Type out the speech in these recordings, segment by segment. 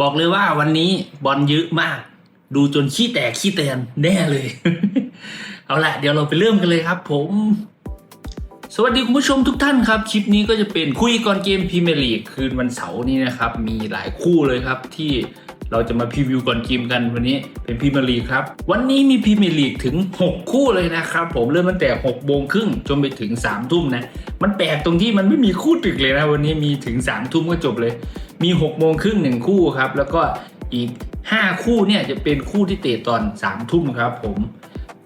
บอกเลยว่าวันนี้บอลเยอะมาก ดูจนขี้แตกขี้แตนแน่เลย เอาละเดี๋ยวเราไปเริ่มกันเลยครับ ผม สวัสดีคุณผู้ชมทุกท่านครับ คลิปนี้ก็จะเป็นคุยก่อนเกมพรีเมียร์ลีกคืนวันเสาร์นี้นะครับ มีหลายคู่เลยครับที่ เราจะมาพรีวิวก่อนเกมกันวันนี้เป็นพรีเมียร์ลีกครับ วันนี้มีพรีเมียร์ลีกถึง 6 คู่เลยนะครับผมเริ่มตั้งแต่6โมงครึ่งจนไปถึง3ทุ่มนะ มันแปลกตรงที่มันไม่มีคู่ตึกเลยนะ วันนี้มีถึง3ทุ่มก็จบเลย มี6โมงครึ่งหนึ่งคู่ครับ แล้วก็อีก 5 คู่เนี่ยจะเป็นคู่ที่เตะตอน3ทุ่มครับผม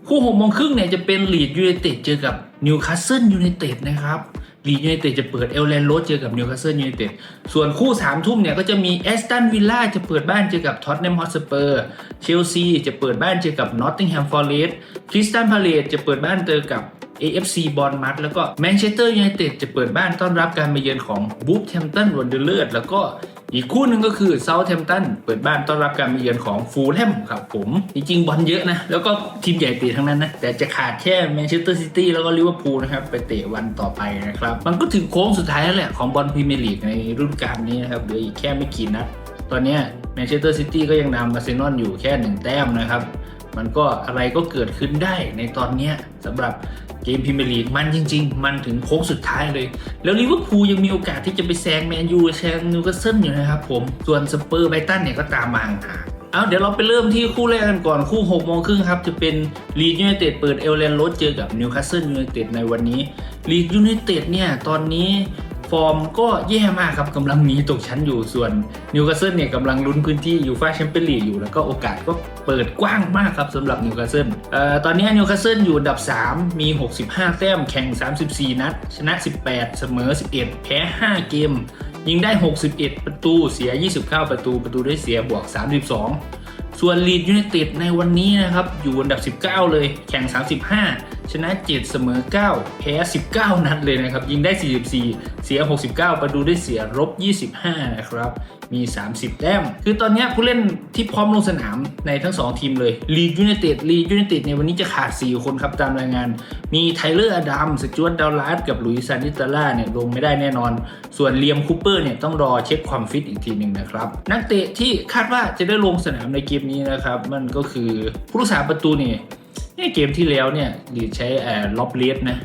คู่หกโมงครึ่งเนี่ยจะเป็นลีดยูไนเต็ดเจอกับนิวคาสเซิลยูไนเต็ดนะครับ ลีเยูไนเต็ดจะเปิดเอลแลนโรสเจอกับนิวคาสเซิลยูไนเต็ดส่วนคู่3ามทุ่มเนี่ยก็จะมีแอสตันวิลล่าจะเปิดบ้านเจอกับท็อตแนมฮอตสเปอร์เชลซีจะเปิดบ้านเจอกับนอตติงแฮมฟอร์เรสต์คริสตันพาเลตจะเปิดบ้านเจอกับ AFC บอลมัดแล้วก็แมนเชสเตอร์ยูไนเต็ดจะเปิดบ้านต้อนรับการมาเยือนของบูฟแฮมตันวันเดอร์เลอร์แล้วก็ อีกคู่หนึ่งก็คือเซาท์แฮมป์ตันเปิดบ้านต้อนรับการมาเยือนของฟูลแฮมครับผม จริงๆบอลเยอะนะ แล้วก็ทีมใหญ่เตะทั้งนั้นนะ แต่จะขาดแค่แมนเชสเตอร์ซิตี้แล้วก็ลิเวอร์พูลนะครับ ไปเตะวันต่อไปนะครับ มันก็ถึงโค้งสุดท้ายแล้วแหละของบอลพรีเมียร์ลีกในฤดูกาลนี้นะครับเหลืออีกแค่ไม่กี่นัดตอนนี้แมนเชสเตอร์ซิตี้ก็ยังนำอาร์เซนอลอยู่แค่หนึ่งแต้มนะครับมันก็อะไรก็เกิดขึ้นได้ในตอนนี้สำหรับ เกมพิมลีกมันจริง ๆ มันถึงโค้งสุดท้ายเลย แล้วลิเวอร์พูลยังมีโอกาสที่จะไปแซงแมนยูแซงนิวคาสเซิลอยู่นะครับผม ส่วนสเปอร์ไบตันเนี่ยก็ตามมาห่างเอาเดี๋ยวเราไปเริ่มที่คู่แรกกันก่อนคู่6โมงครึ่งครับ จะเป็นลีดยูไนเต็ดเปิดเอลเลนโรสเจอกับนิวคาสเซิลยูไนเต็ดในวันนี้ลีดยูไนเต็ดเนี่ย ตอนนี้ ฟอร์มก็แย่มากครับกำลังหนีตกชั้นอยู่ส่วนนิวคาสเซิลเนี่ยกำลังลุ้นพื้นที่ยูฟ่าแชมเปี้ยนลีกอยู่แล้วก็โอกาสก็เปิดกว้างมากครับสำหรับนิวคาสเซิลเอ่อตอนนี้นิวคาสเซิลอยู่อันดับ 3 มี 65 แต้มแข่ง 34 นัด ชนะ 18 เสมอ 11 แพ้ 5 เกม ยิงได้ 61 ประตูเสีย 29 ประตูประตูได้เสียบวก 32 ส่วนลีดยูไนเต็ดในวันนี้นะครับอยู่อันดับ 19 เลยแข่ง 35 ชนะ 7 เสมอ 9 แพ้ 19 นัดเลยนะครับ ยิงได้ 44 เสีย 69 ประตูได้เสียลบ 25 นะครับ มี 30 แต้ม คือตอนนี้ผู้เล่นที่พร้อมลงสนามในทั้ง 2 ทีมเลยลีดยูไนเต็ดลีดยูไนเต็ดในวันนี้จะขาด 4 คนครับตามรายงาน มีไทเลอร์อดัมสจวตดาวลาสกับลุยซานิตาล่าเนี่ยลงไม่ได้แน่นอน ส่วนเลียมคูเปอร์เนี่ยต้องรอเช็คความฟิตอีกทีหนึ่งนะครับ นักเตะที่คาดว่าจะได้ลงสนามในเกมนี้นะครับมันก็คือผู้รักษาประตูเนี่ย เกมที่แล้วเนี่ยลีดใช้แอร์ล็อบเลสนะ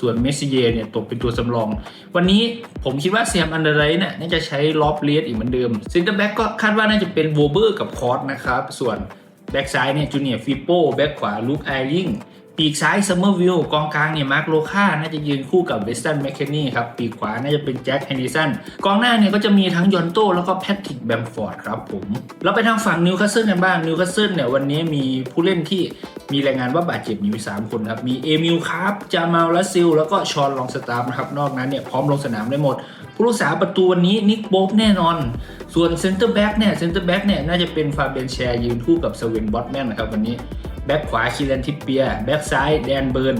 ส่วนเมสซี่เยเนี่ยตกเป็นตัวสำรอง วันนี้ผมคิดว่าเซียมอันเดอร์ไรท์เนี่ยน่าจะใช้ล็อบเลสอีกเหมือนเดิมซินเตอร์แบ็กก็คาดว่าน่าจะเป็นโวเบอร์กับคอร์สนะครับ ส่วนแบ็กซ้ายเนี่ยจูเนียร์ฟิโป้แบ็กขวาลูคไอริง ปีกซ้ายซัมเมอร์วิลกองกลางเนี่ยมาร์คโลคาน่าจะยืนคู่กับเวสตันแมคเคนนี่ครับ ปีกขวาน่าจะเป็นแจ็คแฮนดิสันกองหน้าเนี่ยก็จะมีทั้งยอนโต้แล้วก็แพทริกแบมฟอร์ดครับผมเราไปทางฝั่งนิวคาสเซิลกันบ้างนิวคาสเซิลเนี่ยวันนี้มีผู้เล่นที่มีรายงานว่าบาดเจ็บอยู่สามคนครับมีเอมิลคร์ฟจามาลลัสซิลแล้วก็ชอนลองสตาร์มนะครับนอกนั้นเนี่ยพร้อมลงสนามได้หมด ผู้รักษาประตูวันนี้นิกโบ๊บแน่นอน ส่วนเซนเตอร์แบ็กเนี่ยเซนเตอร์แบ็กเนี่ยน่าจะเป็นฟาเบียนแชร์ยืนคู่กับสเวนบอตแมนนะครับวันนี้ แบ็กขวาคิเลนทิปเปีย แบ็กซ้ายแดนเบิร์น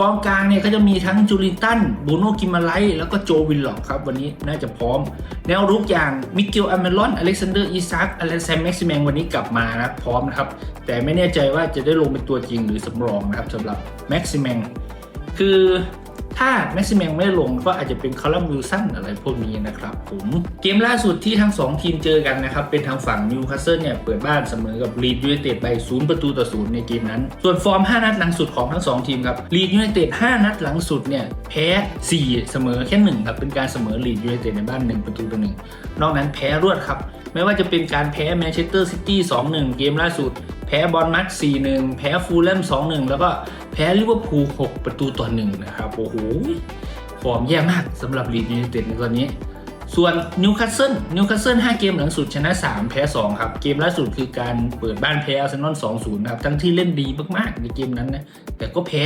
กองกลางเนี่ยก็จะมีทั้งจูรินตันบูโนกิมาไลแล้วก็โจวินหลอกครับ วันนี้น่าจะพร้อม แนวรุกอย่างมิเกลอเมรอนอเล็กซานเดอร์อีซักอเลนแซมแม็กซิแมงวันนี้กลับมานะพร้อมนะครับ แต่ไม่แน่ใจว่าจะได้ลงเป็นตัวจริงหรือสำรองนะครับสำหรับแม็กซิแมงคือ ถ้าแม็กซิแมงไม่ลงก็อาจจะเป็นคาร์ลัมวิลสันอะไรพวกนี้นะครับผมเกมล่าสุดที่ทั้ง 2 ทีมเจอกันนะครับ เป็นทางฝั่งนิวคาสเซิลเนี่ย เปิดบ้านเสมอกับลีดยูไนเต็ดไป 0 ประตูต่อ 0 ในเกมนั้น ส่วนฟอร์ม 5 นัดหลังสุดของทั้ง 2 ทีมครับลีดยูไนเต็ด5นัดหลังสุดเนี่ย แพ้ 4 เสมอแค่1ครับเป็นการเสมอลีดยูไนเต็ดในบ้าน 1 ประตูต่อ1นอกนั้นแพ้รวดครับไม่ว่าจะเป็นการแพ้แมนเชสเตอร์ซิตี้2-1 เกมล่าสุด พ้บอลมัด4-1 แพ้ฟูลแลม2-1 แล้วก็แพ้ลิเวอร์พูล6ประตูต่อ1นะครับ โอ้โห ฟอร์มแย่มากสำหรับลีดยูไนเต็ดในตอนนี้ ส่วนนิวคาสเซิลนิวคาสเซิล5เกมหลังสุดชนะ 3 แพ้ 2 ครับ เกมล่าสุดคือการเปิดบ้านแพ้อาร์เซนอล2-0นะครับ ทั้งที่เล่นดีมาก ๆ ในเกมนั้นนะ แต่ก็แพ้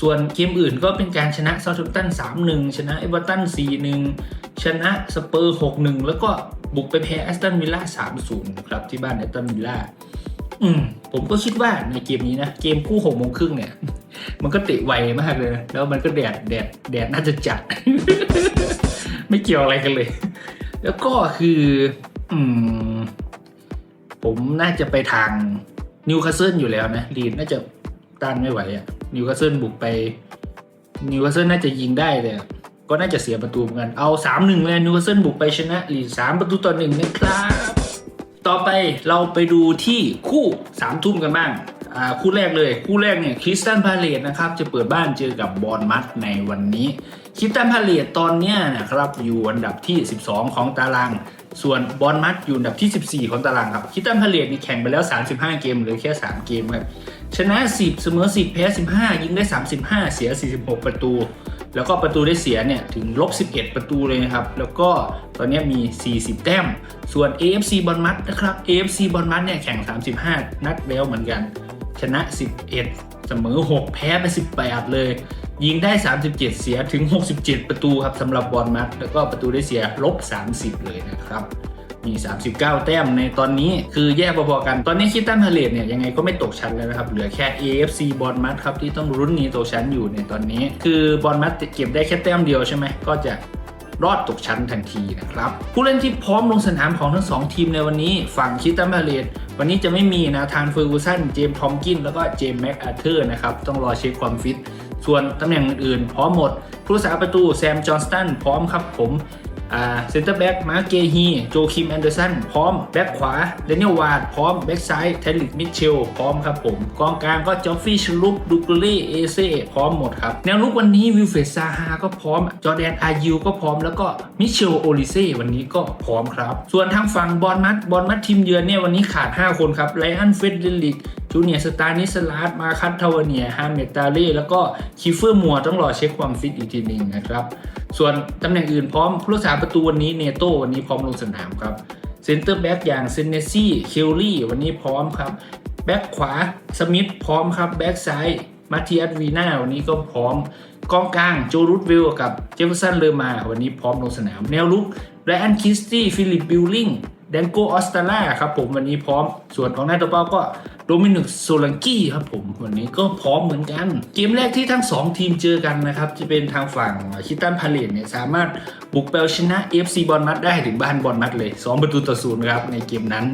ส่วนเกมอื่นก็เป็นการชนะเซาท์แฮมป์ตัน3-1 ชนะเอเวอร์ตัน4-1 ชนะสเปอร์ 6-1 แล้วก็บุกไปแพ้แอสตันวิลล่า3-0นะครับที่บ้านแอสตันวิลล่า อืมผมก็คิดว่าในเกมนี้นะเกมคู่หกโมงครึ่งเนี่ย มันก็เตะไวมากเลยนะแล้วมันก็แดดแดดแดดน่าจะจัด ไม่เกี่ยวอะไรกันเลย แล้วก็คือ อืม ผมน่าจะไปทางนิวคาสเซิลอยู่แล้วนะลีดน่าจะต้านไม่ไหวอะนิวคาสเซิลบุกไปนิวคาสเซิลน่าจะยิงได้แต่ก็น่าจะเสียประตูเหมือนกัน เอาสามหนึ่งเลยนิวคาสเซิลบุกไปชนะลีดสามประตูต่อหนึ่งนะครับ ต่อไปเราไปดูที่คู่สามทุ่มกันบ้างอ่าคู่แรกเลย คู่แรกเนี่ยคริสตันพาเลตนะครับจะเปิดบ้านเจอกับบอลมัดในวันนี้คริสตันพาเลตตอนเนี้ยนะครับอยู่อันดับที่ 12 ของตาราง ส่วนบอลมัดอยู่อันดับที่ 14 ของตารางครับคริสตันพาเลตนี่แข่งไปแล้ว 35 เกมเหลือแค่ 3 เกมครับชนะ 10 เสมอ 10 แพ้ 15 ยิงได้ 35 เสีย 46 ประตู แล้วก็ประตูได้เสียเนี่ยถึงลบ 11 ประตูเลยนะครับ แล้วก็ตอนนี้มี 40 แต้ม ส่วน AFC บอลมัดนะครับ AFC บอลมัดเนี่ยแข่ง 35 นัดแล้วเหมือนกัน ชนะ 11 เสมอ 6 แพ้ไป 18 เลย ยิงได้ 37 เสียถึง 67 ประตูครับสำหรับบอลมัดแล้วก็ประตูได้เสียลบ 30 เลยนะครับ มี39 แต้มในตอนนี้คือแยกพอๆกัน ตอนนี้คิดตันพาเลตเนี่ยยังไงก็ไม่ตกชั้นแล้วนะครับ เหลือแค่ AFC บอลมัดครับที่ต้องรุ้นนี้ตกชั้นอยู่ในตอนนี้ คือบอลมัดเก็บได้แค่แต้มเดียวใช่ไหมก็จะรอดตกชั้นทันทีนะครับ ผู้เล่นที่พร้อมลงสนามของทั้งสองทีมในวันนี้ ฝั่งคิดตันพาเลตวันนี้จะไม่มีนะทางเฟอร์กูสันเจมส์ทอมกิน แล้วก็เจมส์แม็กอาเธอร์นะครับ ต้องรอเช็คความฟิต ส่วนตำแหน่งอื่นๆ พร้อมหมด ผู้รักษาประตูแซมจอห์นสตันพร้อมครับผม อ่าเซนเตอร์แบ็กมาเกฮี โจคิมแอนเดอร์สัน พร้อม แบ็กขวา เดนิเอลวาร์ดพร้อม แบ็กซ้าย เทลิกมิเชล พร้อมครับผม กองกลางก็จอฟฟี่ชลุปดูกเล่ เอเซ่พร้อมหมดครับ แนวลุกวันนี้วิลเฟรดซาฮาก็พร้อม จอแดนอายูก็พร้อม แล้วก็มิเชลโอลิเซ่วันนี้ก็พร้อมครับ ส่วนทางฝั่งบอลมัดบอลมัดทีมเยือนเนี่ยวันนี้ขาด 5 คนครับ ไลอันเฟดเดลิก จูเนียสตานิสลาสมาคัตทาวเนียฮาเมตาล่แล้วก็คีเฟอร์มัวต้องรอเช็คความฟิตอีกทีหนึ่งนะครับ ส่วนตำแหน่งอื่นพร้อมผู้รักษาประตูวันนี้เนโตวันนี้พร้อมลงสนามครับเซนเตอร์แบ็กอย่างเซนเนซี่เคลลี่วันนี้พร้อมครับแบ็กขวาสมิธพร้อมครับแบ็กซ้ายมาติอัสวีนาวันนี้ก็พร้อมกองกลางโจรูดวิลกับเจฟเฟอร์สันเลอมา วันนี้พร้อมลงสนาม แนวลุกไรอันคิสตี้ฟิลิปบิลลิงแดนโกออสตาล่าครับผมวันนี้พร้อมส่วนของหน้าตัวเป้าก็ โดมินิกโซลังกี้ครับผมวันนี้ก็พร้อมเหมือนกัน เกมแรกที่ทั้ง 2 ทีมเจอกันนะครับ จะเป็นทางฝั่งคิตันพาเลตเนี่ยสามารถบุกไปเอาชนะ FC บอลมัดได้ถึงบ้านบอลมัดเลย 2 ประตูต่อศูนย์ครับในเกมนั้น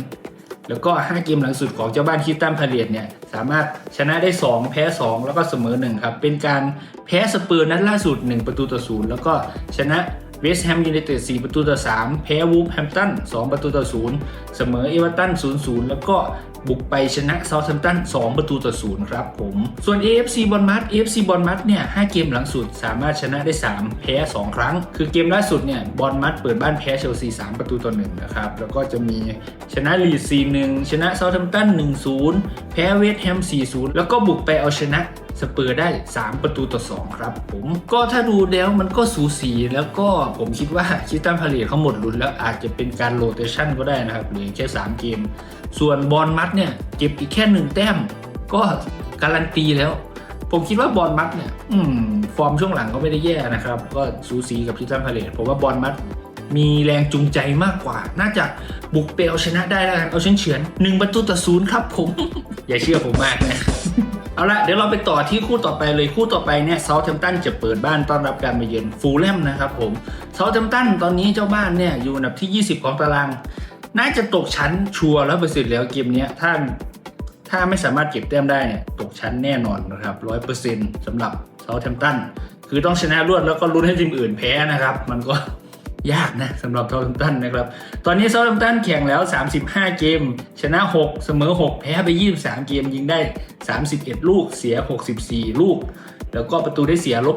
แล้วก็ 5 เกมหลังสุดของเจ้าบ้านคิตันพาเลตเนี่ยสามารถชนะได้ 2 แพ้ 2 แล้วก็เสมอ1ครับเป็นการแพ้สเปอร์นัดล่าสุด 1 ประตูต่อศูนย์แล้วก็ชนะเวสต์แฮมยูไนเต็ด4ประตูต่อ 3 แพ้วูฟแฮมป์ตัน2ประตูต่อ 0 เสมอเอเวอร์ตัน 0-0 แล้วก็ บุกไปชนะเซาท์แฮมป์ตัน2ประตูต่อ0ครับผม ส่วน AFC บอลมัด AFC บอลมัดเนี่ย5เกมหลังสุดสามารถชนะได้ 3 แพ้ 2 ครั้ง คือเกมล่าสุดเนี่ยบอลมัดเปิดบ้านแพ้เชลซี 3 ประตูต่อ1นะครับ แล้วก็จะมีชนะลีดส์4-1 ชนะเซาท์แฮมป์ตัน1-0 แพ้เวสต์แฮม 4-0 แล้วก็บุกไปเอาชนะ สเปอร์ได้ 3 ประตูต่อ 2 ครับ ผมก็ถ้าดูแล้วมันก็สูสีแล้วก็ผมคิดว่าคิตันพาเลตเขาหมดลุ้นแล้วอาจจะเป็นการโรเตชันก็ได้นะครับเหลือแค่ 3 เกม ส่วนบอลมัดเนี่ยเก็บอีกแค่ 1 แต้ม ก็การันตีแล้ว ผมคิดว่าบอลมัดเนี่ยอฟอร์มช่วงหลังก็ไม่ได้แย่นะครับ ก็สูสีกับคิตันพาเลตผมว่าบอลมัดมีแรงจูงใจมากกว่า น่าจะบุกไปเอาชนะได้แล้วเอาเฉือนเฉือนๆหนึ่งประตูต่อศูนย์ครับผม อย่าเชื่อผมมากนะ เอาละเดี๋ยวเราไปต่อที่คู่ต่อไปเลยคู่ต่อไปเนี่ยเซาท์แฮมตันจะเปิดบ้านต้อนรับการมาเยือนฟูลแลมนะครับผมเซาท์แฮมตันตอนนี้เจ้าบ้านเนี่ยอยู่อันดับที่ 20 ของตาราง น่าจะตกชั้นชัวร์แล้วเปอร์เซ็นต์แล้วเกมเนี้ยถ้าถ้าไม่สามารถเก็บแต้มได้เนี่ยตกชั้นแน่นอนนะครับร้อยเปอร์เซ็นต์สำหรับเซาท์แฮมตันคือต้องชนะรวดแล้วก็ลุ้นให้ทีมอื่นแพ้นะครับ มันก็ ยากนะสำหรับเซาท์แฮมป์ตันนะครับ ตอนนี้เซาท์แฮมป์ตันแข่งแล้ว 35 เกม ชนะ 6 เสมอ 6 แพ้ไป 23 เกม ยิงได้ 31 ลูกเสีย 64 ลูก แล้วก็ประตูได้เสียลบ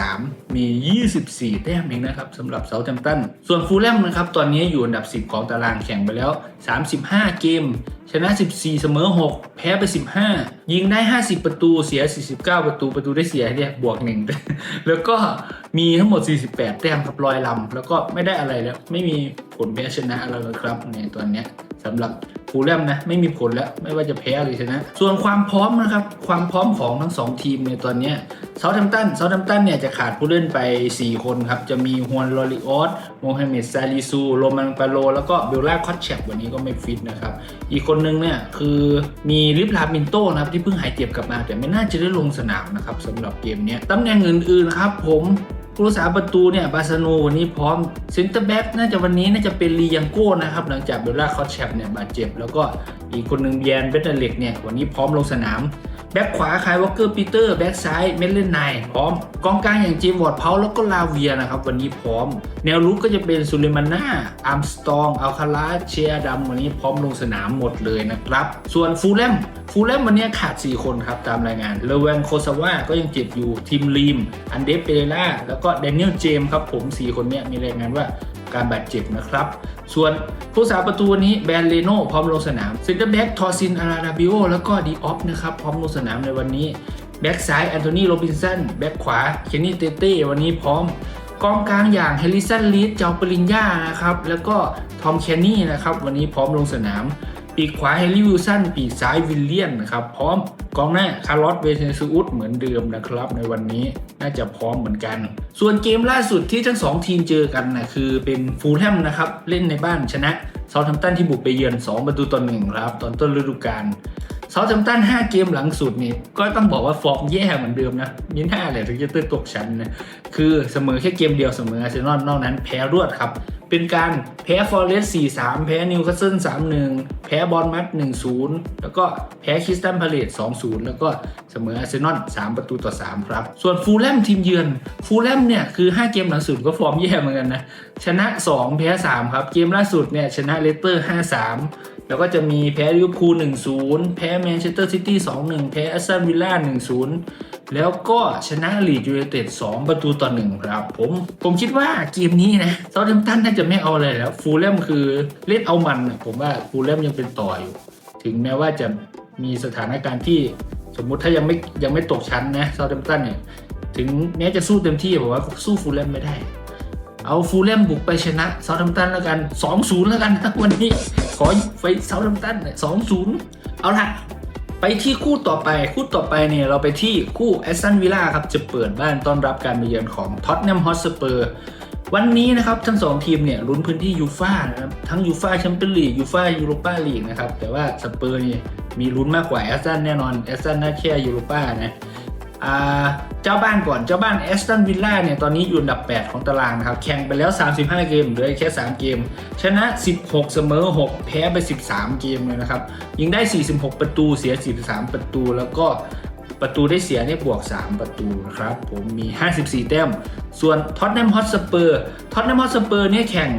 33 มี 24 แต้มเองนะครับสำหรับเซาท์แฮมป์ตัน ส่วนฟูลแลมนะครับ ตอนนี้อยู่อันดับ 10 ของตารางแข่งไปแล้ว 35 เกม ชนะ 14 เสมอ 6 แพ้ไป 15 ยิงได้ 50 ประตูเสีย 49 ประตูประตูได้เสียเนี่ยบวกหนึ่งแล้วก็มีทั้งหมด 48 แต้มครับลอยลำ แล้วก็ไม่ได้อะไรแล้ว ไม่มีผลแพ้ชนะอะไรเลยครับในตอนนี้สำหรับฟูลแลมนะไม่มีผลแล้วไม่ว่าจะแพ้หรือชนะ ส่วนความพร้อมนะครับ ความพร้อมของทั้ง 2 ทีมในตอนนี้เซาท์แฮมป์ตันเซาท์แฮมป์ตันเนี่ยจะขาดผู้เล่นไป 4 คนครับ จะมีฮวนลอริออสโมฮัมเหม็ดซาลิซู โรมันปาโล แล้วก็เบลล่าคอตแชปวันนี้ก็ไม่ฟิตนะครับ อีกคนนึงเนี่ยคือมีลิฟลาบินโตนะครับที่เพิ่งหายเจ็บกลับมา แต่ไม่น่าจะได้ลงสนามนะครับสำหรับเกมนี้ตำแหน่งอื่นๆครับผมผู้รักษาประตูเนี่ยบาสโนวันนี้พร้อมเซนเตอร์แบ็กน่าจะวันนี้น่าจะเป็นลียังโก้นะครับหลังจากเบลล่าคอตแชปเนี่ยบาดเจ็บ แล้วก็อีกคนหนึ่งแยนเบตเตอร์เล็กเนี่ยวันนี้พร้อมลงสนาม แบ็คขวาคายวอลเกอร์ปีเตอร์แบ็คซ้ายเมดเลนไนพร้อมกองกลางอย่างเจมส์วอร์ดเพาแล้วก็ลาเวียนะครับวันนี้พร้อม แนวลุกก็จะเป็นซูเลมาน่าอาร์มสตองอัลคาลาเชียดัมวันนี้พร้อมลงสนามหมดเลยนะครับ ส่วนฟูลแลมฟูลแลมวันนี้ขาด 4 คนครับตามรายงานเลเวนโคซาวาก็ยังเจ็บอยู่ทีมลีมอันเดฟเปเรล่าแล้วก็แดเนียลเจมส์ครับผม 4 คนเนี้ยมีรายงานว่า การบาดเจ็บนะครับ ส่วนผู้สาประตูวันนี้แบรนเลโน่พร้อมลงสนามเซนเตอร์แบ็กทอร์ซินอาราดาบิโอแล้วก็ดีออฟนะครับพร้อมลงสนามในวันนี้แบ็กซ้ายแอนโทนีโรบินสันแบ็กขวาเคนนี่เตเต้วันนี้พร้อมกองกลางอย่างเฮลิสันลีดเจ้าปริญญานะครับแล้วก็ทอมแคนนี่นะครับวันนี้พร้อมลงสนาม ปีกขวาเฮลิวิลสันปีกซ้ายวิลเลียนนะครับ พร้อมกองหน้าคาร์ลอสเวเซนซูอุสเหมือนเดิมนะครับ ในวันนี้น่าจะพร้อมเหมือนกัน ส่วนเกมล่าสุดที่ทั้งสองทีมเจอกันนะคือเป็นฟูลแฮมนะครับ เล่นในบ้านชนะเซาท์แฮมป์ตันที่บุกไปเยือน 2 ประตูต่อหนึ่งครับ ตอนต้นฤดูกาล เซาท์แฮมป์ตัน5 เกมหลังสุดนี่ก็ต้องบอกว่าฟอร์มแย่เหมือนเดิมนะมีหน้าเลยถึงจะตื้นตกชั้นนะคือเสมอแค่เกมเดียวเสมออาร์เซนอลนอกนั้นแพ้รวดครับ เป็นการแพ้ฟอร์เรสต์4-3 แพ้นิวคาสเซิล3-1 แพ้บอลมัด1-0 แล้วก็แพ้คริสตันพาเลต2-0 แล้วก็เสมออาร์เซนอล3ประตูต่อ 3 ครับ ส่วนฟูลแลมทีมเยือน ฟูลแลมเนี่ยคือ 5 เกมหลังสุดก็ฟอร์มแย่เหมือนกันนะชนะ 2 แพ้ 3 ครับเกมล่าสุดเนี่ยชนะเลสเตอร์ 5-3 แล้วก็จะมีแพ้ลิเวอร์พูล1-0 แพ้แมนเชสเตอร์ซิตี้2-1 แพ้แอสตันวิลล่า1-0 แล้วก็ชนะลีดยูไนเต็ด2ประตูต่อ1ครับ ผมผมคิดว่าเกมนี้นะเซาท์แฮมป์ตันน่าจะไม่เอาอะไรแล้ว ฟูลแลมคือเล่นเอามันนะผมว่าฟูลแลมยังเป็นต่ออยู่ ถึงแม้ว่าจะมีสถานการณ์ที่สมมุติถ้ายังไม่ยังไม่ตกชั้นนะเซาท์แฮมป์ตันเนี่ยถึงแม้จะสู้เต็มที่ผมว่าสู้ฟูลแลมไม่ได้ เอาฟูลแลมบุกไปชนะเซาท์แฮมป์ตันแล้วกัน 2-0 แล้วกันนะวันนี้ ขอไปเซาท์แฮมป์ตันสองศูนย์เอาละไปที่คู่ต่อไปคู่ต่อไปเนี่ยเราไปที่คู่แอสตันวิลล่าครับจะเปิดบ้านต้อนรับการมาเยือนของท็อตแนมฮอตสเปอร์วันนี้นะครับทั้งสองทีมเนี่ยลุ้นพื้นที่ยูฟ่านะครับทั้งยูฟ่าแชมเปี้ยนลีกยูฟ่ายูโรปาลีกนะครับแต่ว่าสเปอร์นี่มีลุ้นมากกว่าแอสตันแน่นอนแอสตันน่าแค่ยูโรปานะอ่า เจ้าบ้านก่อนเจ้าบ้านแอสตันวิลล่าเนี่ยตอนนี้อยู่อันดับ 8 ของตารางนะครับแข่งไปแล้ว 35 เกมเหลือแค่ 3 เกม ชนะ 16 เสมอ 6 แพ้ไป 13 เกมเลยนะครับยิงได้ 46 ประตูเสีย 43 ประตู แล้วก็ประตูได้เสียเนี่ยบวก 3 ประตูนะครับผมมี 54 แต้ม ส่วนท็อตแนมฮอตสเปอร์ท็อตแนมฮอตสเปอร์เนี่ยแข่ง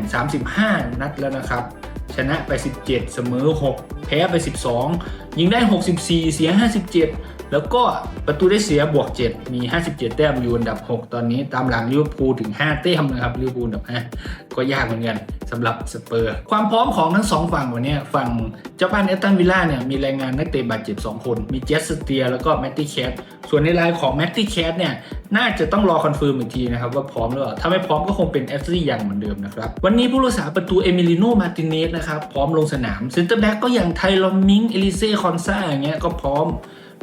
35 นัดแล้วนะครับชนะไป 17 เสมอ 6 แพ้ไป 12 ยิงได้ 64 เสีย 57 แล้วก็ประตูได้เสียบวก 7 มี 57 แต้มอยู่อันดับ 6 ตอนนี้ตามหลังลิเวอร์พูลถึง 5 แต้มนะครับลิเวอร์พูลอันดับ5ก็ยากเหมือนกันสำหรับสเปอร์ ความพร้อมของทั้งสองฝั่งวันนี้ฝั่งเจ้าบ้านเอตันวิลล่าเนี่ยมีรายงานนักเตะบาดเจ็บ 2 คน มีเจสสเตียแล้วก็แมตตี้แคทส่วนในรายของแมตตี้แคทเนี่ยน่าจะต้องรอคอนเฟิร์มอีกทีนะครับว่าพร้อมหรือเปล่า ถ้าไม่พร้อมก็คงเป็นแอสซี่ยังเหมือนเดิมนะครับ วันนี้ผู้รักษาประตูเอมิลิโนมาติเนสนะครับพร้อมลงสนามเซนเตอร์แบ็กก็อย่างไทลอมมิงเอลิเซ่คอนซาอย่างเงี้ยก็พร้อม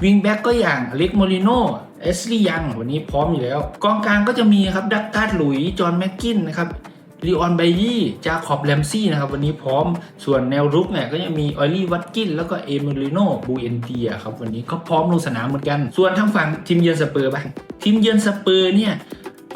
วิงแบ็กก็อย่างอเล็กโมลิโนเอสลียังวันนี้พร้อมอยู่แล้ว กองกลางก็จะมีครับดักตาร์หลุยจอห์นแม็กกินนะครับลีออนไบยี่จาคอบแรมซี่นะครับวันนี้พร้อมส่วนแนวรุกเนี่ยก็ยังมีออยลี่วัตกิน แล้วก็เอมิลิโนบูเอนเตียครับวันนี้ก็พร้อมลงสนามเหมือนกัน ส่วนทางฝั่งทีมเยือนสเปอร์บ้างทีมเยือนสเปอร์เนี่ย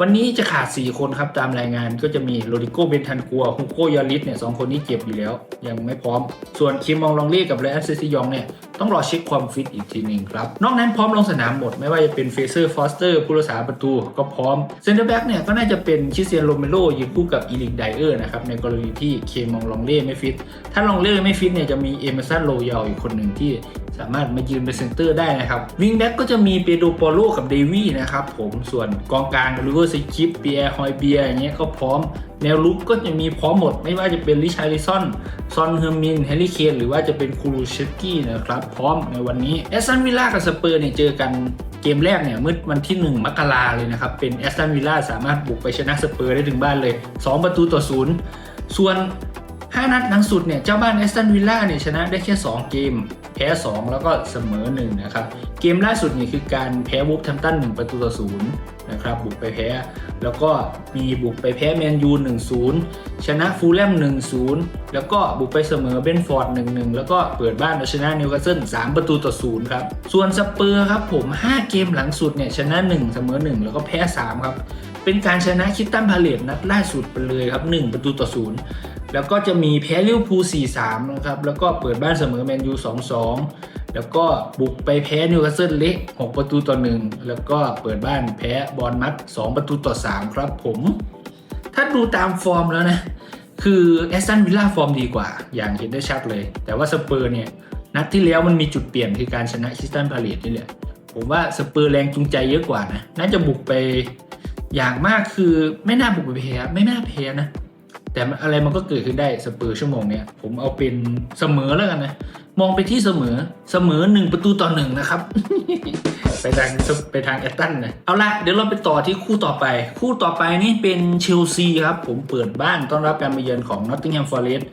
วันนี้จะขาด 4 คนครับ ตามรายงานก็จะมีโรดิโกเบนทันกัวฮุโกยาริสเนี่ยสองคนนี้เจ็บอยู่แล้ว ยังไม่พร้อม ส่วนคิมมองลองเล่กับไรอันเซซิยองเนี่ย ต้องรอเช็คความฟิตอีกทีหนึ่งครับ นอกนั้นพร้อมลงสนามหมดไม่ว่าจะเป็นเฟเซอร์ฟอสเตอร์ผู้รักษาประตูก็พร้อมเซนเตอร์แบ็กเนี่ยก็น่าจะเป็นชิเซียนโรเมโรยืนคู่กับอีลิกไดเออร์นะครับในกรณีที่เคมองลองเล่ไม่ฟิต ถ้าลองเล่ไม่ฟิตเนี่ยจะมีเอเมอร์สันโรยาลอีกคนหนึ่งที่สามารถมายืนเป็นเซนเตอร์ได้นะครับวิงแบ็กก็จะมีเปโดโปโลกับเดวี่นะครับผมส่วนกองกลางลิเวอร์ซิคิปเปียร์ฮอยเบียอย่างเงี้ยก็พร้อม แนวลุกก็จะมีพร้อมหมด ไม่ว่าจะเป็นลิชาริซอน ซอนเฮอร์มิน แฮร์รี่เคนหรือว่าจะเป็นคูรูเชสกี้นะครับ พร้อมในวันนี้แอสตันวิลล่ากับสเปอร์เนี่ยเจอกันเกมแรกเนี่ยเมื่อวันที่ 1 มกราเลยนะครับ เป็นแอสตันวิลล่าสามารถบุกไปชนะสเปอร์ได้ถึงบ้านเลย 2 ประตูต่อศูนย์ส่วน 5 นัดหลังสุดเนี่ยเจ้าบ้านแอสตันวิลล่าเนี่ยชนะได้แค่ 2 เกม แพ้ 2 แล้วก็เสมอ 1 นะครับ เกมล่าสุดเนี่ยคือการแพ้วูฟแทมตัน1ประตูต่อศูนย์นะครับบุกไปแพ้ แล้วก็มีบุกไปแพ้แมนยู1-0 ชนะฟูลแลม1-0 แล้วก็บุกไปเสมอเบนฟอร์ด1-1 แล้วก็เปิดบ้านเอาชนะนิวคาสเซิล3ประตูต่อศูนย์ครับ ส่วนสเปอร์ครับผม 5 เกมหลังสุดเนี่ยชนะ 1 เสมอ 1 แล้วก็แพ้ 3 ครับ เป็นการชนะคิตตันพาเลตนัดล่าสุดไปเลยครับ 1 ประตูต่อศูนย์ แล้วก็จะมีแพ้ลิเวอร์พูล4-3 นะครับ แล้วก็เปิดบ้านเสมอแมนยู 2-2 แล้วก็บุกไปแพ้นิวคาสเซิลเละ6ประตูต่อหนึ่งแล้วก็เปิดบ้านแพ้บอลมัด 2 ประตูต่อ 3 ครับผม ถ้าดูตามฟอร์มแล้วนะ คือแอสตันวิลล่าฟอร์มดีกว่า อย่างเห็นได้ชัดเลย แต่ว่าสเปอร์เนี่ย นัดที่แล้วมันมีจุดเปลี่ยนคือการชนะคิสตันพาเลตนี่แหละ ผมว่าสเปอร์แรงจูงใจเยอะกว่านะ น่าจะบุกไปอย่างมากคือไม่น่าบุกไปแพ้ ไม่น่าแพ้นะ แต่อะไรมันก็เกิดขึ้นได้สเปอร์ชั่วโมงเนี้ยผมเอาเป็นเสมอแล้วกันนะ มองไปที่เสมอเสมอหนึ่งประตูต่อหนึ่งนะครับ ไปทางไปทางแอตตันนะเอาละเดี๋ยวเราไปต่อที่คู่ต่อไป คู่ต่อไปนี่เป็นเชลซีครับ ผมเปิดบ้านต้อนรับการมาเยือนของ Nottingham Forest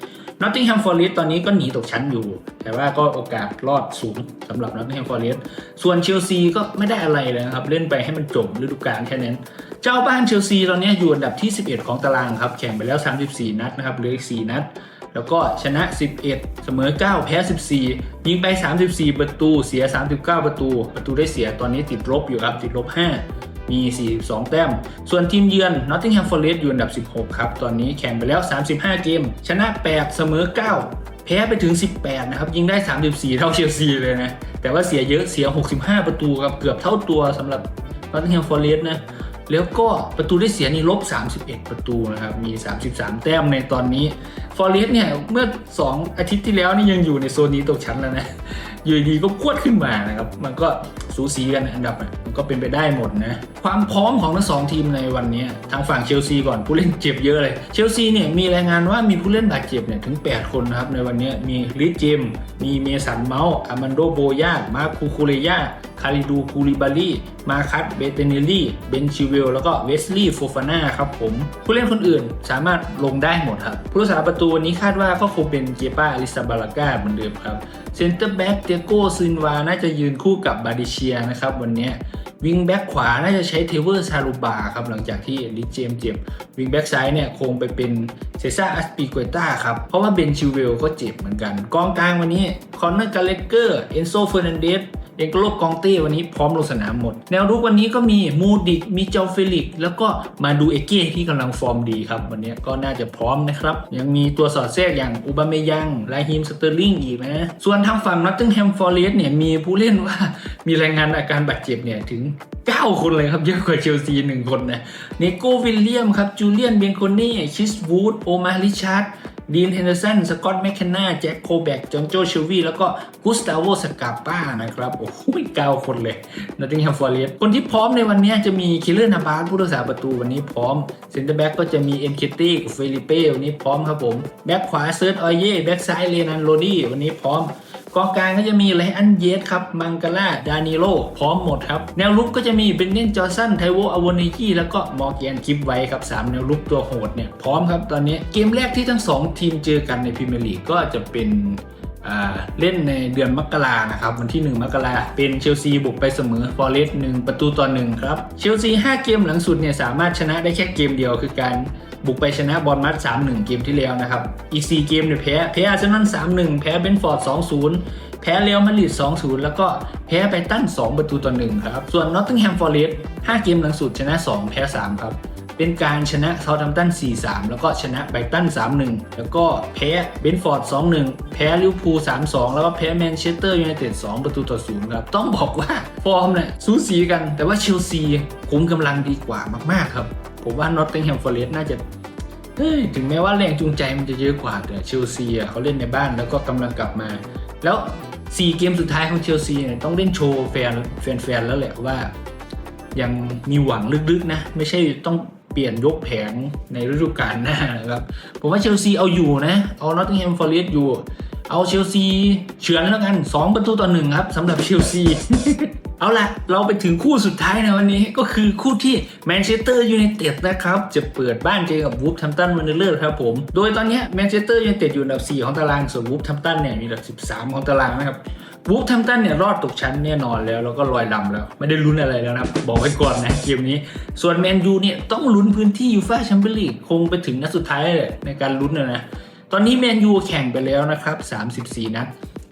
Nottingham Forest ตอนนี้ก็หนีตกชั้นอยู่ แต่ว่าก็โอกาสรอดสูงสำหรับ Nottingham Forest ส่วนเชลซีก็ไม่ได้อะไรเลยครับ เล่นไปให้มันจบฤดูกาลแค่นั้นเจ้าบ้านเชลซีตอนนี้อยู่อันดับที่ 11 ของตารางครับ แข่งไปแล้ว 34 นัดนะครับเหลืออีก 4 นัด แล้วก็ชนะ 11 เสมอ 9 แพ้ 14 ยิงไป 34 ประตู เสีย 39 ประตู ประตูได้เสียตอนนี้ติดลบอยู่ครับ ติดลบ 5มี 42 แต้ม ส่วนทีมเยือน Nottingham Forest อยู่อันดับ 16 ครับ ตอนนี้แข่งไปแล้ว 35 เกม ชนะ 8 เสมอ 9 แพ้ไปถึง 18 นะครับ ยิงได้ 34 เท่าเชลซีเลยนะ แต่ว่าเสียเยอะ เสีย 65 ประตูครับ เกือบเท่าตัวสำหรับ Nottingham Forest นะ แล้วก็ประตูได้เสียนี่ลบ 31 ประตูนะครับ มี 33 แต้มในตอนนี้ฟอร์เรสเนี่ยเมื่อ 2 อาทิตย์ที่แล้วนี่ยังอยู่ในโซนนี้ตกชั้นแล้วนะอยู่ดีก็พวดขึ้นมานะครับ มันก็สูสีกันอันดับมันก็เป็นไปได้หมดนะ ความพร้อมของทั้งสองทีมในวันนี้ทางฝั่งเชลซีก่อนผู้เล่นเจ็บเยอะเลย เชลซีเนี่ยมีรายงานว่ามีผู้เล่นบาดเจ็บเนี่ยถึง 8 คนนะครับ ในวันนี้มีลิสเจมมีเมสันเมาส์อามันโดโบยามาคูคูเรยาคาริดูคูลิบาลี มาคัตเบเตเนลลี่เบนชิเวลแล้วก็เวสลีย์โฟฟาน่าครับผม ผู้เล่นคนอื่นสามารถลงได้หมดครับผู้รักษาประตูวันนี้คาดว่าก็คงเป็นเกป้าอลิซาบาลาก้าเหมือนเดิมครับเซนเตอร์แบ็กเตียโกซินวาน่าจะยืนคู่กับบาดิเชียนะครับวันนี้วิงแบ็กขวาน่าจะใช้เทเวอร์ซาลูบาครับหลังจากที่ลิเจมเจ็บวิงแบ็กซ้ายเนี่ยคงไปเป็นเซซ่าอัสปีกวต้าครับเพราะว่าเบนชิวเวลก็เจ็บเหมือนกันกองกลางวันนี้คอนเนอร์กาเลเกอร์เอนโซเฟอร์นันเดส เอกโลกองเต้วันนี้พร้อมลงสนามหมด แนวรุกวันนี้ก็มีมูดิกมีเจ้าเฟลิก แล้วก็มาดูเอเก้ที่กำลังฟอร์มดีครับ วันนี้ก็น่าจะพร้อมนะครับ ยังมีตัวสอดแทรกอย่างอุบาเมยังไลฮิมสเตอร์ลิงอีกนะ ส่วนทางฝั่งนอตติงแฮมฟอร์เรสเนี่ยมีผู้เล่นว่ามีรายงานอาการบาดเจ็บเนี่ยถึง 9 คนเลยครับ เยอะกว่าเชลซีหนึ่งคนนะเนโกวิลเลียมครับจูเลียนเบียนโคเน่ชิสวูดโอมาริชาร์ด ดีนเฮนเดอร์สันสกอตแมคเคนนาแจ็คโคแบกจอนโจเชลวีแล้วก็กุสตาโวสกาป้านะครับ โอ้โหเก้าคนเลยนัตติงแฮมฟอร์เรสคนที่พร้อมในวันนี้จะมีคิลเลอร์นาบาสผู้รักษาประตูวันนี้พร้อมเซนเตอร์แบ็กก็จะมีเอ็นเคตี้กับเฟลิเป้วันนี้พร้อมครับผมแบ็กขวาเซิร์ตออยเย่แบ็กซ้ายเลนันโรดี้วันนี้พร้อม กองกลางก็จะมีไลอันเยสครับมังกาล่าดานิโลพร้อมหมดครับ แนวรุกก็จะมีเบนเนนจอร์สันไทโวอาวอนิกี้แล้วก็มอร์แกนคิปไว้ครับ3แนวรุกตัวโหดเนี่ยพร้อมครับตอนนี้เกมแรกที่ทั้ง 2 ทีมเจอกันในพรีเมียร์ลีกก็จะเป็น เล่นในเดือนมกรานะครับ วันที่ 1 มกราเป็นเชลซีบุกไปเสมอฟอร์เรสต์หนึ่งประตูต่อหนึ่งครับเชลซี5เกมหลังสุดเนี่ยสามารถชนะได้แค่เกมเดียวคือการบุกไปชนะบอลมัด 3-1 เกมที่แล้วนะครับ อีก 4 เกมเนี่ยแพ้ แพ้อาร์เซนอล3-1 แพ้เบนฟอร์ด 2-0 แพ้เรอัลมาดริด 2-0 แล้วก็แพ้ไปตั้น2 ประตูต่อ1ครับ ส่วน Nottingham Forest 5เกมหลังสุดชนะ 2 แพ้ 3 ครับ เป็นการชนะเซาท์แฮมตัน 4-3 แล้วก็ชนะไบรตัน 3-1 แล้วก็แพ้เบนฟอร์ด 2-1 แพ้ลิเวอร์พูล 3-2 แล้วก็แพ้แมนเชสเตอร์ยูไนเต็ด 2 ประตูต่อ0ครับ ต้องบอกว่าฟอร์มเนี่ยสูสีกัน แต่ว่าเชลซีคุ้มกำลังดีกว่ามาก ๆ ครับ ผมว่า Nottingham Forest น่าจะถึงแม้ว่าแรงจูงใจมันจะเยอะกว่าแต่เชลซีเขาเล่นในบ้านแล้วก็กำลังกลับมา แล้ว4เกมสุดท้ายของเชลซีเนี่ยต้องเล่นโชว์แฟนแฟนๆแล้วแหละว่ายังมีหวังลึกๆนะ ไม่ใช่ต้อง เปลี่ยนยกแผงในฤดูกาลหน้านะครับ ผมว่าเชลซีเอาอยู่นะ เอานอตติงแฮมฟอร์เรสต์อยู่ เอาเชลซีเฉือนแล้วกัน 2 ประตูต่อหนึ่งครับสำหรับเชลซี เอาละเราไปถึงคู่สุดท้ายในวันนี้ก็คือคู่ที่แมนเชสเตอร์ยูไนเต็ดนะครับ จะเปิดบ้านเจอกับวูฟทัมตันวันเดอร์ครับผม โดยตอนนี้แมนเชสเตอร์ยูไนเต็ดอยู่อันดับ 4 ของตาราง ส่วนวูฟทัมตันเนี่ยมีอันดับ 13 ของตารางนะครับ วูฟทัมตันเนี่ยรอดตกชั้นแน่นอนแล้ว แล้วก็ลอยลำแล้ว ไม่ได้ลุ้นอะไรแล้วนะครับ บอกไว้ก่อนนะเกมนี้ ส่วนแมนยูเนี่ยต้องลุ้นพื้นที่ยูฟ่าแชมเปี้ยนลีกคงไปถึงนัดสุดท้ายเลยในการลุ้นนะนะตอนนี้แมนยูแข่งไปแล้วนะครับ 34 นัด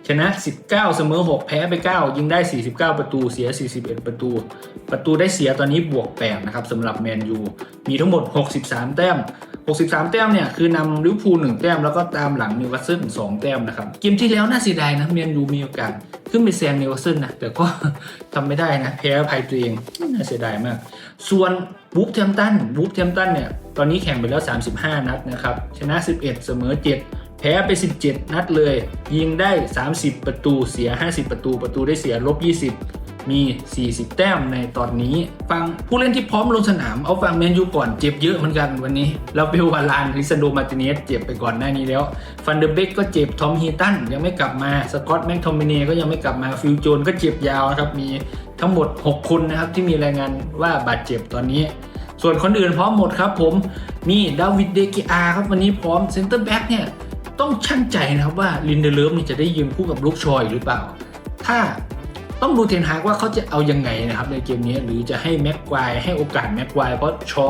ชนะ 19 เสมอ 6 แพ้ไป 9 ยิงได้ 49 ประตูเสีย 41 ประตู ประตูได้เสียตอนนี้บวก 8 นะครับสำหรับแมนยูมีทั้งหมด 63 แต้ม 63 แต้มเนี่ยคือนำลิเวอร์พูล1แต้ม แล้วก็ตามหลังนิวคาสเซิล2แต้มนะครับเกมที่แล้วน่าเสียดายนะแมนยูมีโอกาสขึ้นไปแซงนิวคาสเซิลนะแต่ก็ทำไม่ได้นะแพ้ภัยตัวเองน่าเสียดายมาก ส่วนบูฟแทมตันบูฟแทมตันเนี่ยตอนนี้แข่งไปแล้ว 35 นัดนะครับชนะ 11 เสมอ 7 พ้ไป 17 นัดเลย ยิงได้ 30 ประตูเสีย 50 ประตู ประตูได้เสียลบ 20มี 40 แต้มในตอนนี้ ฟังผู้เล่นที่พร้อมลงสนาม เอาฟังแมนยูก่อนเจ็บเยอะเหมือนกันวันนี้ เราเบลวาลานลิซันโดมาติเนสเจ็บไปก่อนหน้านี้แล้ว ฟันเดอร์เบกก็เจ็บ ทอมฮีตันยังไม่กลับมา สกอตแม็กทอมเมเน่ก็ยังไม่กลับมา ฟิลโจนก็เจ็บยาวนะครับ มีทั้งหมด 6 คนนะครับที่มีรายงานว่าบาดเจ็บตอนนี้ ส่วนคนอื่นพร้อมหมดครับผม มีดาวิดเดกิอาครับวันนี้พร้อมเซนเตอร์แบ็กเนี่ย ต้องชั่งใจนะครับว่าลินเดเลฟนี่จะได้ยืนคู่กับลูกชอยหรือเปล่า ถ้าต้องดูเทนฮากว่าเขาจะเอายังไงนะครับในเกมนี้หรือจะให้แม็กควายให้โอกาสแม็กควายเพราะชอ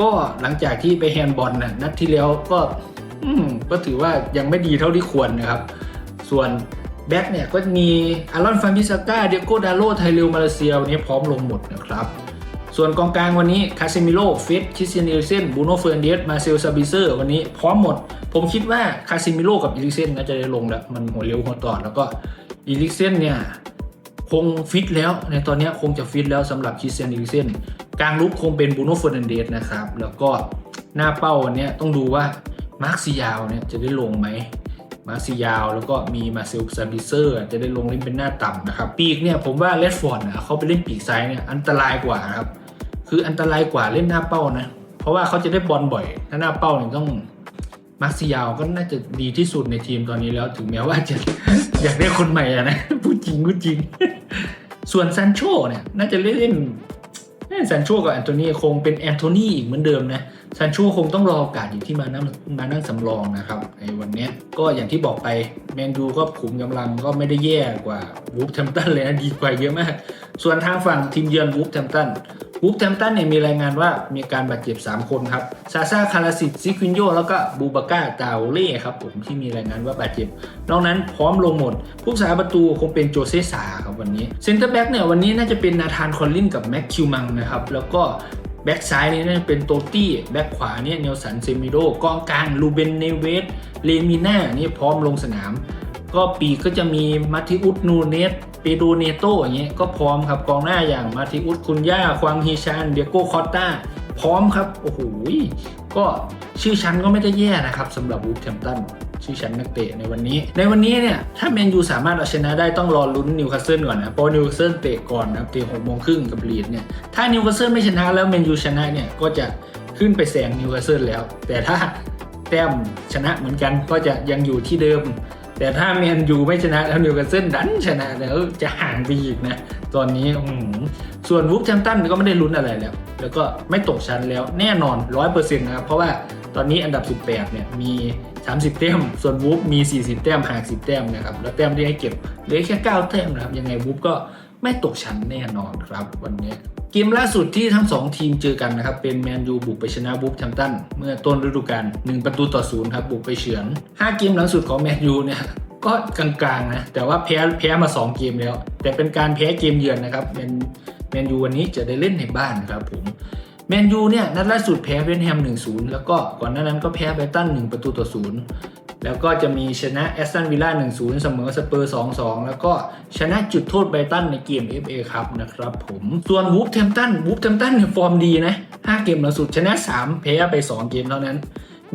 ก็หลังจากที่ไปแฮนด์บอลนะนัดที่แล้วก็ก็ถือว่ายังไม่ดีเท่าที่ควรนะครับ ส่วนแบ็กเนี่ยก็มีอารอนฟานบิสก้าเดียโกดาโลไทเรลมาเลเซียวันนี้พร้อมลงหมดนะครับ ส่วนกองกลางวันนี้คาเซมิโลเฟสคิสเซียนเอลิเซนบูโนเฟอร์นเดสมาเซลซาบิเซอร์วันนี้พร้อมหมด ผมคิดว่าคาเซมิโลกับเอลิเซนน่าจะได้ลงแล้ว มันหัวเร็วหัวต่อแล้วก็เอลิเซนเนี่ยคงฟิตแล้วในตอนนี้คงจะฟิตแล้วสำหรับคิสเตียนเอลิเซนกลางลุกคงเป็นบูโน่เฟอร์นเดสนะครับแล้วก็หน้าเป้าวันนี้ต้องดูว่ามาร์คซิยาวเนี่ยจะได้ลงไหมมาร์ซิยาวแล้วก็มีมาเซลซาบิเซอร์ จะได้ลงเล่นเป็นหน้าต่ำนะครับ ปีกเนี่ยผมว่าเลดฟอร์ดนะเขาไปเล่นปีกซ้ายเนี่ยอันตรายกว่าครับ คืออันตรายกว่าเล่นหน้าเป้านะ เพราะว่าเขาจะได้บอลบ่อยถ้าหน้าเป้าเนี่ยต้องมาร์ซิยาวก็น่าจะดีที่สุดในทีมตอนนี้แล้ว ถึงแม้ว่าจะ อยากได้คนใหม่อะนะพูดจริงพูดจริง ส่วนซันโชเนี่ย น่าจะเล่นเล่นซันโชกับแอนโทนีคงเป็นแอนโทนีอีกเหมือนเดิมนะซันโชคงต้องรอโอกาสอยู่ที่มานั่งมานั่งสำรองนะครับในวันเนี้ยก็อย่างที่บอกไปแมนยูก็ขุมกำลังก็ไม่ได้แย่กว่าวูฟแทมตันเลยนะดีกว่าเยอะมาก ส่วนทางฝั่งทีมเยือนวูฟแทมตัน วูฟแทมตันเนี่ยมีรายงานว่ามีการบาดเจ็บ 3 คนครับ ซาซาคาราสิตซิควินโย แล้วก็บูบาก้าตาโอเล่ครับผมที่มีรายงานว่าบาดเจ็บ นอกนั้นพร้อมลงหมด ผู้สาประตูคงเป็นโจเซสาครับวันนี้ เซนเตอร์แบ็กเนี่ยวันนี้น่าจะเป็นนาธานคอลลินกับแม็กคิวมังนะครับ แล้วก็แบ็กซ้ายนี่น่าจะเป็นโตตี้ แบ็กขวาเนี่ยเนลสันเซมิโดกองกลางลูเบนเนเวสเลมิน่านี่พร้อมลงสนาม ก็ปีกก็จะมีมาติอุสนูเนสเปโดเนโตอย่างเงี้ยก็พร้อมครับกองหน้าอย่างมาติอุสคุนย่าควางฮีชานเดียโก้คอตตาพร้อมครับโอ้โหก็ชื่อชั้นก็ไม่ได้แย่นะครับสำหรับวูฟแฮมตันชื่อชั้นนักเตะในวันนี้ ในวันนี้เนี่ยถ้าแมนยูสามารถเอาชนะได้ต้องรอลุ้นนิวคาสเซิลก่อนนะเพราะนิวคาสเซิลเตะก่อนนะเตะหกโมงครึ่งกับลีดเนี่ยถ้านิวคาสเซิลไม่ชนะแล้วแมนยูชนะเนี่ยก็จะขึ้นไปแซงนิวคาสเซิลแล้ว แต่ถ้าแต้มชนะเหมือนกันก็จะยังอยู่ที่เดิม แต่ถ้าแมนยูไม่ชนะแล้วนิวคาสเซิลดันชนะแล้วจะห่างไปอีกนะ ตอนนี้อื้อหือส่วนวูฟแชมตันก็ไม่ได้ลุ้นอะไรแล้ว แล้วก็ไม่ตกชั้นแล้วแน่นอน100%นะครับ เพราะว่าตอนนี้อันดับ 18 เนี่ยมี 30 แต้ม ส่วนวูฟมี 40 แต้มห่าง10 แต้มนะครับ แล้วแต้มที่ให้เก็บเหลือแค่ 9 แต้มนะครับ ยังไงวูฟก็ ไม่ตกชั้นแน่นอนครับ วันนี้เกมล่าสุดที่ทั้ง 2 ทีมเจอกันนะครับ เป็นแมนยูบุกไปชนะบูฟแชมตันเมื่อต้นฤดูกาล1ประตูต่อศูนย์ครับบุกไปเฉือน 5 เกมหลังสุดของแมนยูเนี่ยก็กลางๆนะแต่ว่าแพ้แพ้มา 2 เกมแล้ว แต่เป็นการแพ้เกมเยือนนะครับแมนแมนยูวันนี้จะได้เล่นในบ้านครับผมแมนยูเนี่ยนัดล่าสุดแพ้เวนแฮม 1-0 แล้วก็ก่อนหน้านั้นก็แพ้ไบตัน 1 ประตูต่อ 0 แล้วก็จะมีชนะแอสตันวิลล่า1-0 เสมอสเปอร์2-2 แล้วก็ชนะจุดโทษไบรตันในเกม FA ครับนะครับผมส่วนวูฟแทมตันวูฟแทมตันเนี่ยฟอร์มดีนะ 5 เกมล่าสุดชนะ 3 แพ้ไป 2 เกมเท่านั้น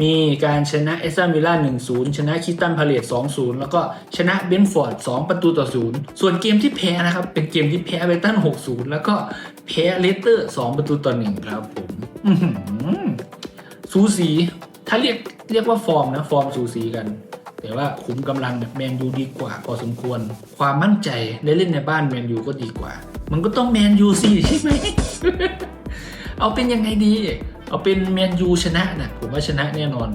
มีการชนะเอสตันวิลล่า1-0 ชนะคิสตันพาเลต2-0 แล้วก็ชนะเบนฟอร์ด 2 ประตูต่อ 0 ส่วนเกมที่แพ้นะครับ เป็นเกมที่แพ้ไบรตัน6-0 แล้วก็แพ้เลสเตอร์ 2 ประตูต่อ 1 ครับผมสูสี ถ้าเรียกเรียกว่าฟอร์มนะฟอร์มสูสีกัน แต่ว่าขุมกำลังเนี่ยแมนยูดีกว่า พอสมควร ความมั่นใจได้เล่นในบ้านแมนยูก็ดีกว่า มันก็ต้องแมนยูสิใช่ไหมเอาเป็นยังไงดี เอาเป็นแมนยูชนะนะผมว่าชนะแน่นอน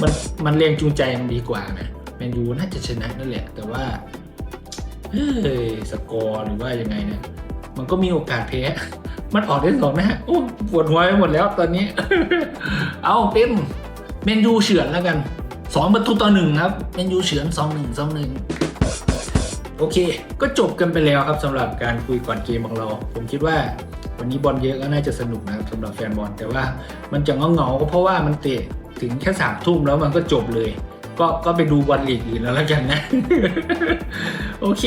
มันมันแรงจูงใจมันดีกว่านะแมนยูน่าจะชนะนั่นแหละ แต่ว่าเฮ้ยสกอร์หรือว่ายังไงเนี่ยมันก็มีโอกาสแพ้ มันออกได้สองนะฮะโอ้ปวดหัวไปหมดแล้วตอนนี้ เอาเป็นแมนยูเฉือนแล้วกันสองประตูต่อหนึ่งครับแมนยูเฉือนสองหนึ่งสองหนึ่งโอเค ก็จบกันไปแล้วครับสำหรับการคุยก่อนเกมของเรา ผมคิดว่าวันนี้บอลเยอะก็น่าจะสนุกนะครับสำหรับแฟนบอลแต่ว่ามันจะเงาๆก็เพราะว่ามันเตะถึงแค่สามทุ่มแล้วมันก็จบเลย ก็ก็ไปดูบอลลีกอื่นแล้วแล้วกันนะ โอเค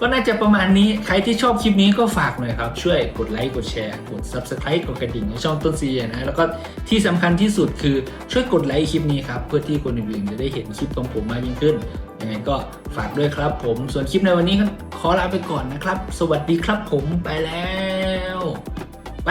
ก็น่าจะประมาณนี้ใครที่ชอบคลิปนี้ก็ฝากหน่อยครับ ช่วยกดไลค์กดแชร์ กด Subscribe กดกระดิ่งในช่องต้นซีนะแล้วก็ที่สำคัญที่สุดคือช่วยกดไลค์คลิปนี้ครับ เพื่อที่คนอื่นๆจะได้เห็นคลิปของผมมากยิ่งขึ้นยังไงก็ฝากด้วยครับผมส่วนคลิปในวันนี้ก็ขอลาไปก่อนนะครับ สวัสดีครับผมไปแล้วไป